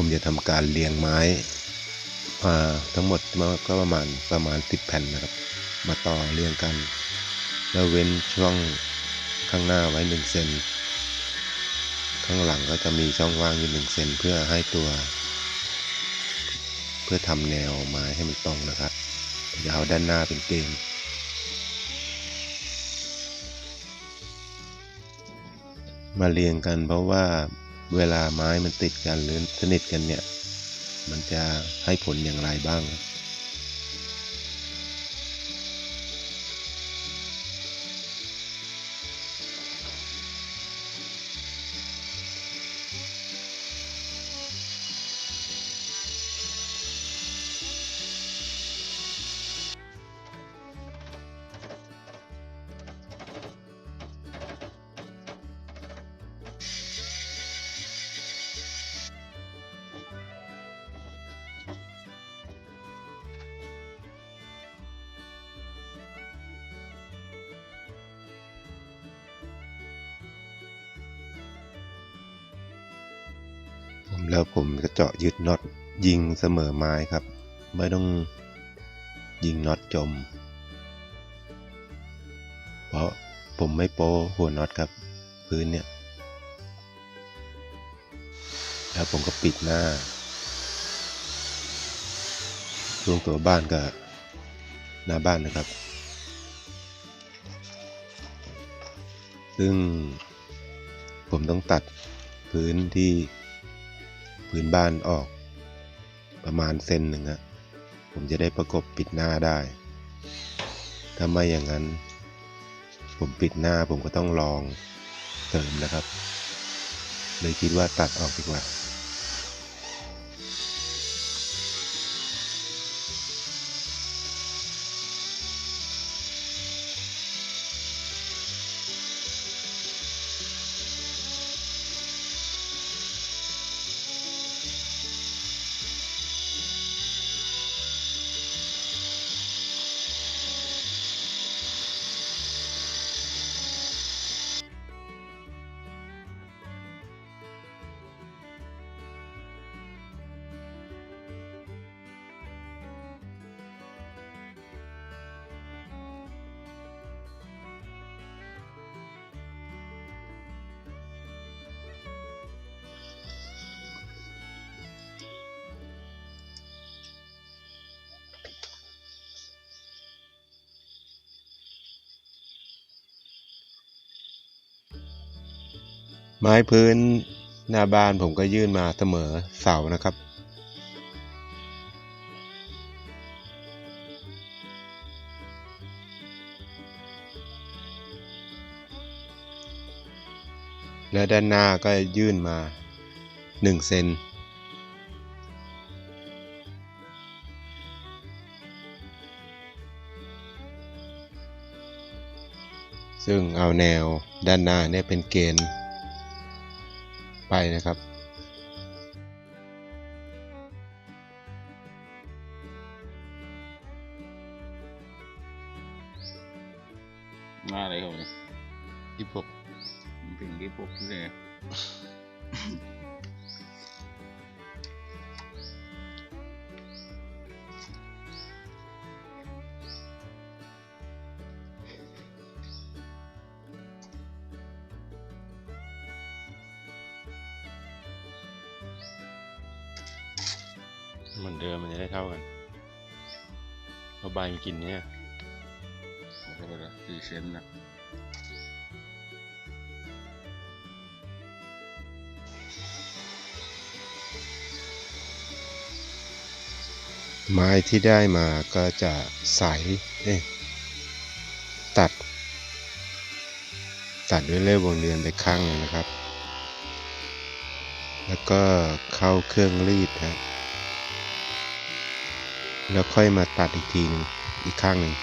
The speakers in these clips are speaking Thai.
ผมจะทำการเรียงไม้มาทั้งหมดมก็ประมาณประมาณสิบแผ่นนะครับ มาต่อเรียงกัน แล้วเว้นช่วงข้างหน้าไว้หนึ่งเซนข้างหลังก็จะมีช่องว่างอยู่หนึ่งเซนเพื่อให้ตัว เพื่อทำแนวไม้ให้มันตรงนะครับจะเอาด้านหน้าเป็นเกณฑ์มาเรียงกันเพราะว่า เวลาไม้มันติดกันหรือสนิทกันเนี่ย มันจะให้ผลอย่างไรบ้าง แล้วผมก็เจาะยึดน็อตยิงเสมอไม้ครับ ไม่ต้องยิงน็อตจม เพราะผมไม่โป้หัวน็อตครับพื้นเนี่ย แล้วผมก็ปิดหน้าช่วงตัวบ้านกับหน้าบ้านนะครับ ซึ่งผมต้องตัดพื้นที่ พื้นบ้านออก ประมาณเซนหนึ่งอะผมจะได้ประกบปิดหน้าได้ ถ้าไม่อย่างนั้น ผมปิดหน้าผมก็ต้องลองเสริมนะครับ เลยคิดว่าตัดออกดีกว่า ไม้พื้นหน้าบ้านผมก็ยื่นมาเสมอเสานะครับ และด้านหน้าก็ยื่นมา1เซนซึ่งเอาแนวด้านหน้าเนี่ยเป็นเกณฑ์ ไปนะครับ มาอะไรครับเนี่ยที่พบมันเป็นกี่พวกที่เนี่ย มือนเดิมมันจะได้เท่ากันเพราะใบมันกินเนี่ยเขาบอกว่าสี่เซนนะไม้ที่ได้มาก็จะใสเอ๊ะตัด ตัดด้วยเล่ววงเดือนไปข้างหนึ่งนะครับ แล้วก็เข้าเครื่องรีดนะ แล้วค่อยมาตัดอีกทีนึงอีกข้างหนึ่ง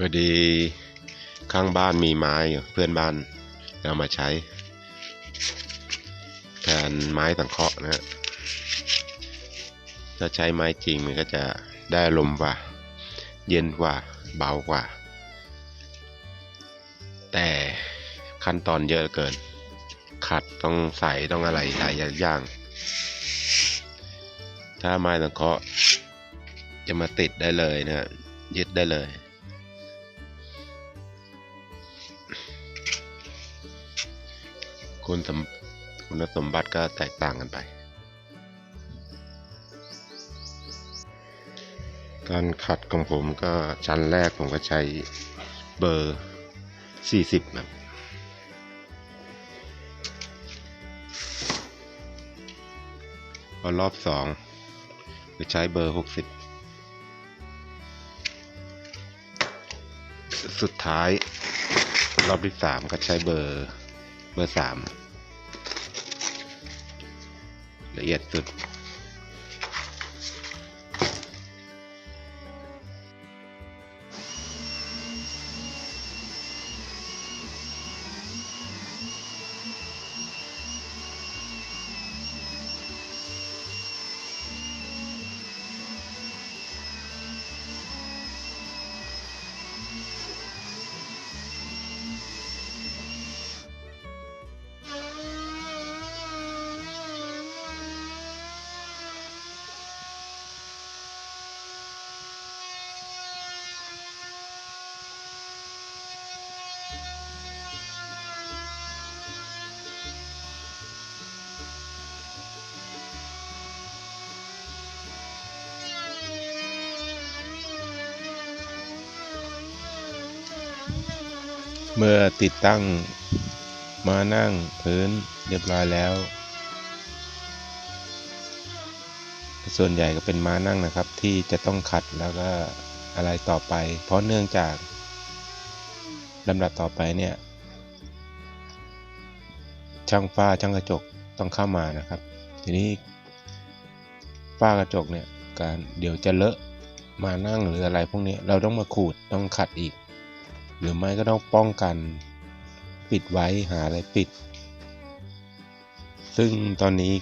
พอดีข้างบ้านมีไม้เพื่อนบ้านเอามาใช้ แทนไม้สังเคราะห์นะถ้าใช้ไม้จริงมันก็จะได้ลมกว่า เย็นกว่าเบากว่า แต่ขั้นตอนเยอะเกิน ขัดต้องใส่ต้องอะไรหลายอย่าง ถ้าไม้สังเคราะห์จะมาติดได้เลยนะยึดได้เลย คุณสมคุณสมบัติก็แตกต่างกันไป การขัดของผมก็ชั้นแรกผมก็ใช้เบอร์ 40ครับพอรอบสองก็ใช้เบอร์ 60 สุดท้ายรอบที่สามก็ใช้เบอร์ เบอร์สามละเอียดสุด เมื่อติดตั้งมานั่งพื้นเรียบร้อยแล้ว ส่วนใหญ่ก็เป็นม้านั่งนะครับ ที่จะต้องขัดแล้วก็อะไรต่อไป เพราะเนื่องจากลำดับต่อไปเนี่ย ช่างฝ้าช่างกระจกต้องเข้ามานะครับ ทีนี้ฝ้ากระจกเนี่ยการเดี๋ยวจะเลอะมานั่งหรืออะไรพวกนี้เราต้องมาขูดต้องขัดอีก หรือไม่ก็ต้องป้องกัน ปิดไว้หาอะไรปิด ซึ่งตอนนี้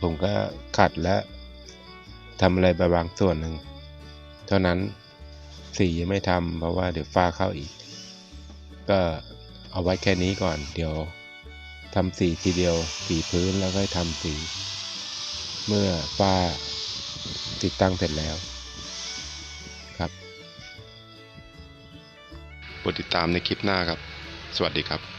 ผมก็ขัดและทำอะไรไปบางส่วนหนึ่ง เท่านั้นสียังไม่ทำเพราะว่าเดี๋ยวฝ้าเข้าอีก ก็เอาไว้แค่นี้ก่อน เดี๋ยวทำสีทีเดียวสีพื้นแล้วก็ทำสี เมื่อฝ้าติดตั้งเสร็จแล้ว ดติดตามในคลิปหน้าครับ สวัสดีครับ